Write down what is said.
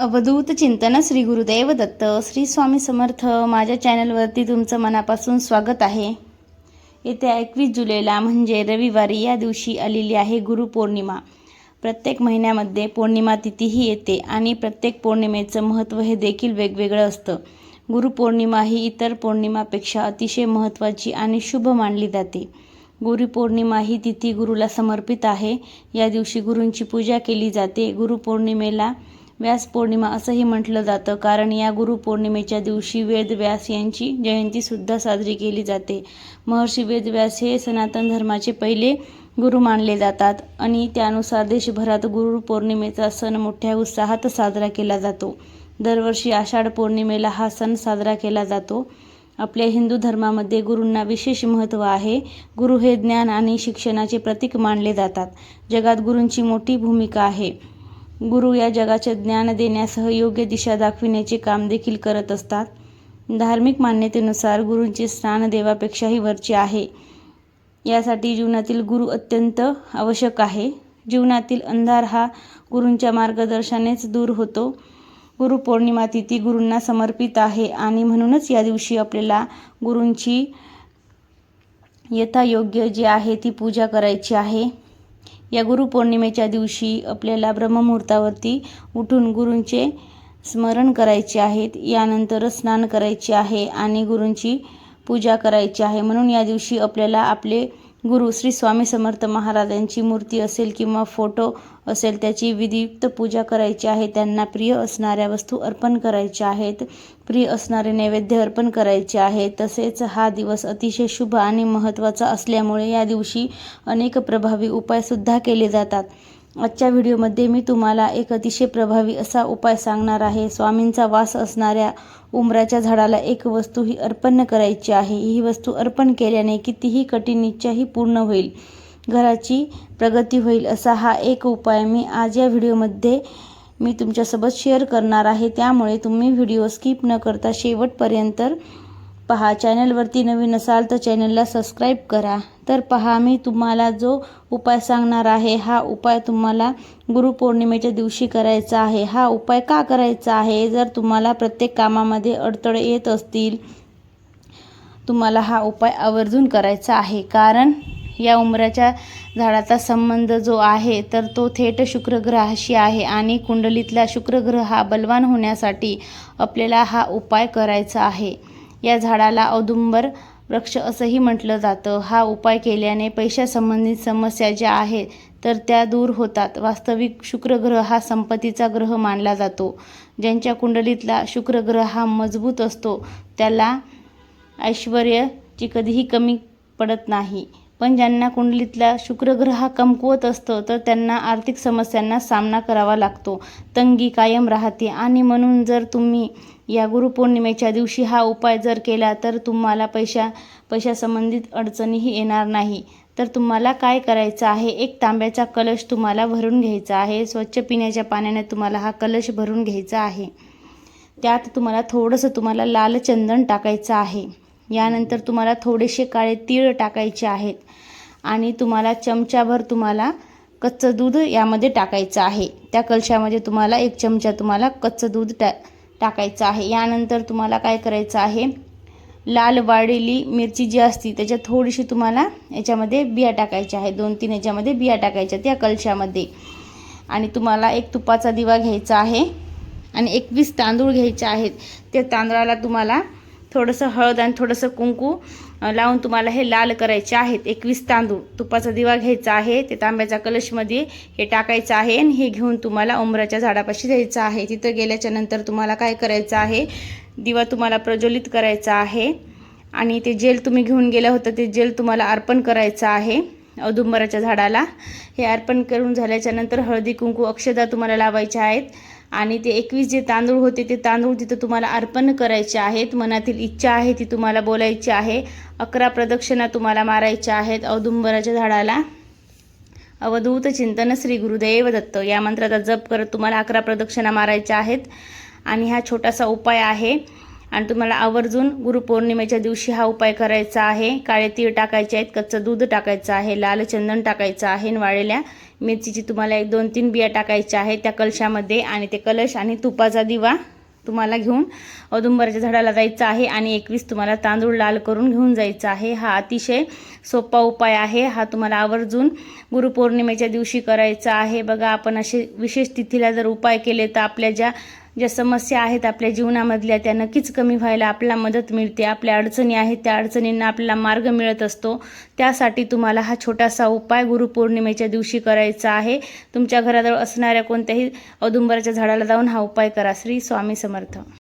अवधूत चिंतन श्री गुरुदेव दत्त श्री स्वामी समर्थ. माझ्या चॅनलवरती तुमचं मनापासून स्वागत आहे. येत्या एकवीस जुलैला म्हणजे रविवारी या दिवशी आलेली आहे गुरुपौर्णिमा प्रत्येक महिन्यामध्ये पौर्णिमा तिथीही येते आणि प्रत्येक पौर्णिमेचं महत्त्व हे देखील वेगवेगळं असतं. गुरुपौर्णिमा ही इतर पौर्णिमापेक्षा अतिशय महत्त्वाची आणि शुभ मानली जाते. गुरुपौर्णिमा ही तिथी गुरुला समर्पित आहे. या दिवशी गुरूंची पूजा केली जाते. गुरुपौर्णिमेला व्यास पौर्णिमा असंही म्हटलं जातं. कारण या गुरुपौर्णिमेच्या दिवशी वेदव्यास यांची जयंतीसुद्धा साजरी केली जाते. महर्षी वेदव्यास हे सनातन धर्माचे पहिले गुरु मानले जातात आणि त्यानुसार देशभरात गुरुपौर्णिमेचा सण मोठ्या उत्साहात साजरा केला जातो. दरवर्षी आषाढ पौर्णिमेला हा सण साजरा केला जातो. आपल्या हिंदू धर्मामध्ये गुरूंना विशेष महत्त्व आहे. गुरु हे ज्ञान आणि शिक्षणाचे प्रतीक मानले जातात. जगात गुरूंची मोठी भूमिका आहे. गुरु या जगाचे ज्ञान देण्यासह योग्य दिशा दाखविण्याचे काम देखील करत असतात. धार्मिक मान्यतेनुसार गुरूंचे स्थान देवापेक्षाही वरचे आहे. यासाठी जीवनातील गुरु अत्यंत आवश्यक आहे. जीवनातील अंधार हा गुरूंच्या मार्गदर्शनेच दूर होतो. गुरुपौर्णिमा तिथी गुरूंना समर्पित आहे आणि म्हणूनच या दिवशी आपल्याला गुरूंची यथायोग्य जी आहे ती पूजा करायची आहे. या गुरुपौर्णिमेच्या दिवशी आपल्याला ब्रह्ममुहूर्तावरती उठून गुरूंचे स्मरण करायचे आहेत. यानंतर स्नान करायचे आहे आणि गुरूंची पूजा करायची आहे. म्हणून या दिवशी आपल्याला आपले गुरु श्री स्वामी समर्थ महाराजांची मूर्ती असेल किंवा फोटो असेल त्याची विधियुक्त पूजा करायची आहे त्यांना प्रिय असणाऱ्या वस्तू अर्पण करायच्या आहेत प्रिय असणारे नैवेद्य अर्पण करायचे आहे. तसेच हा दिवस अतिशय शुभ आणि महत्त्वाचा असल्यामुळे या दिवशी अनेक प्रभावी उपायसुद्धा केले जातात. आजच्या व्हिडिओमध्ये मी तुम्हाला एक अतिशय प्रभावी असा उपाय सांगणार आहे. स्वामींचा वास असणाऱ्या उमराच्या झाडाला एक वस्तू ही अर्पण करायची आहे. ही वस्तू अर्पण केल्याने कितीही कठीण इच्छाही पूर्ण होईल. घराची प्रगती होईल असा हा एक उपाय मी आज या व्हिडिओमध्ये मी तुमच्यासोबत शेअर करणार आहे. त्यामुळे तुम्ही व्हिडिओ स्किप न करता शेवटपर्यंत पहा चॅनलवरती नवीन असाल तर चॅनलला सबस्क्राईब करा. तर पहा मी तुम्हाला जो उपाय सांगणार आहे हा उपाय तुम्हाला गुरुपौर्णिमेच्या दिवशी करायचा आहे. हा उपाय का करायचा आहे? जर तुम्हाला प्रत्येक कामामध्ये अडथळे येत असतील तुम्हाला हा उपाय आवर्जून करायचा आहे. कारण या उमराच्या झाडाचा संबंध जो आहे तर तो थेट शुक्रग्रहाशी आहे आणि कुंडलीतला शुक्रग्रह हा बलवान होण्यासाठी आपल्याला हा उपाय करायचा आहे. या झाडाला औदुंबर वृक्ष असंही म्हटलं जातं. हा उपाय केल्याने पैशासंबंधित समस्या ज्या आहेत तर त्या दूर होतात. वास्तविक शुक्रग्रह हा संपत्तीचा ग्रह मानला जातो. ज्यांच्या कुंडलीतला शुक्रग्रह हा मजबूत असतो त्याला ऐश्वर्याची कधीही कमी पडत नाही. पण ज्यांना कुंडलीतला शुक्रग्रह हा कमकुवत असतो तर त्यांना आर्थिक समस्यांना सामना करावा लागतो. तंगी कायम राहते. आणि म्हणून जर तुम्ही या गुरुपौर्णिमेच्या दिवशी हा उपाय जर केला तर तुम्हाला पैशा पैशासंबंधित अडचणीही येणार नाही. तर तुम्हाला काय करायचं आहे? एक तांब्याचा कलश तुम्हाला भरून घ्यायचा आहे. स्वच्छ पिण्याच्या पाण्याने तुम्हाला हा कलश भरून घ्यायचा आहे. त्यात तुम्हाला थोडंसं तुम्हाला लाल चंदन टाकायचं आहे. यानंतर तुम्हाला थोडेसे काळे तीळ टाकायचे आहेत आणि तुम्हाला चमचाभर तुम्हाला कच्चं दूध यामध्ये टाकायचं आहे. त्या कलशामध्ये तुम्हाला एक चमचा तुम्हाला कच्चं दूध टा टाकायचं आहे. यानंतर तुम्हाला काय करायचं आहे? लाल वाढलेली मिरची जी असती त्याच्यात थोडीशी तुम्हाला याच्यामध्ये बिया टाकायच्या आहे दोन तीन याच्यामध्ये बिया टाकायच्या त्या कलशामध्ये. आणि तुम्हाला एक तुपाचा दिवा घ्यायचा आहे आणि एकवीस तांदूळ घ्यायचे आहेत. त्या तांदळाला तुम्हाला थोडंसं हळद आणि थोडंसं कुंकू लावून तुम्हाला हे लाल करायचे आहेत. एकवीस तांदूळ. तुपाचा दिवा घ्यायचा आहे. ते तांब्याच्या कलशमध्ये हे टाकायचं आहे आणि हे घेऊन तुम्हाला उमराच्या झाडापाशी द्यायचं आहे. तिथं गेल्याच्यानंतर तुम्हाला काय करायचं आहे? दिवा तुम्हाला प्रज्वलित करायचा आहे. आणि ते जेल तुम्ही घेऊन गेलं होतं ते जेल तुम्हाला अर्पण करायचं आहे. औदुंबराच्या झाडाला. हे अर्पण करून झाल्याच्यानंतर हळदी कुंकू अक्षदा तुम्हाला लावायच्या आहेत. आणि ते एकवीस जे तांदूळ होते ते तांदूळ तिथं तुम्हाला अर्पण करायचे आहेत. मनातील इच्छा आहे ती तुम्हाला बोलायची आहे. अकरा प्रदक्षिणा तुम्हाला मारायच्या आहेत. औदुंबराच्या झाडाला अवधूत चिंतन श्री गुरुदेव दत्त. या मंत्राचा जप करत तुम्हाला अकरा प्रदक्षिणा मारायच्या आहेत. आणि हा छोटासा उपाय आहे. आणि तुम्हाला आवर्जून गुरुपौर्णिमेच्या दिवशी हा उपाय करायचा आहे. काळे तीळ टाकायचे आहेत कच्चं दूध टाकायचं आहे लाल चंदन टाकायचं आहे वाळलेल्या मिरचीची तुम्हाला एक दोन तीन बिया टाकायच्या आहेत त्या कलशामध्ये आणि ते कलश आणि तुपाचा दिवा तुम्हाला घेऊन औदुंबराच्या झाडाला जायचं आहे आणि एकवीस तुम्हाला तांदूळ लाल करून घेऊन जायचं आहे. हा अतिशय सोपा उपाय आहे. हा तुम्हाला आवर्जून गुरुपौर्णिमेच्या दिवशी करायचा आहे. बघा आपण असे विशेष तिथीला जर उपाय केले तर आपल्या ज्या ज्या समस्या आहेत आपल्या जीवनामधल्या त्या नक्कीच कमी व्हायला आपल्याला मदत मिळते. आपल्या अडचणी आहेत त्या अडचणींना आपल्याला मार्ग मिळत असतो. त्यासाठी तुम्हाला हा छोटासा उपाय गुरुपौर्णिमेच्या दिवशी करायचा आहे. तुमच्या घराजवळ असणाऱ्या कोणत्याही औदुंबराच्या झाडाला जाऊन हा उपाय करा. श्री स्वामी समर्थ.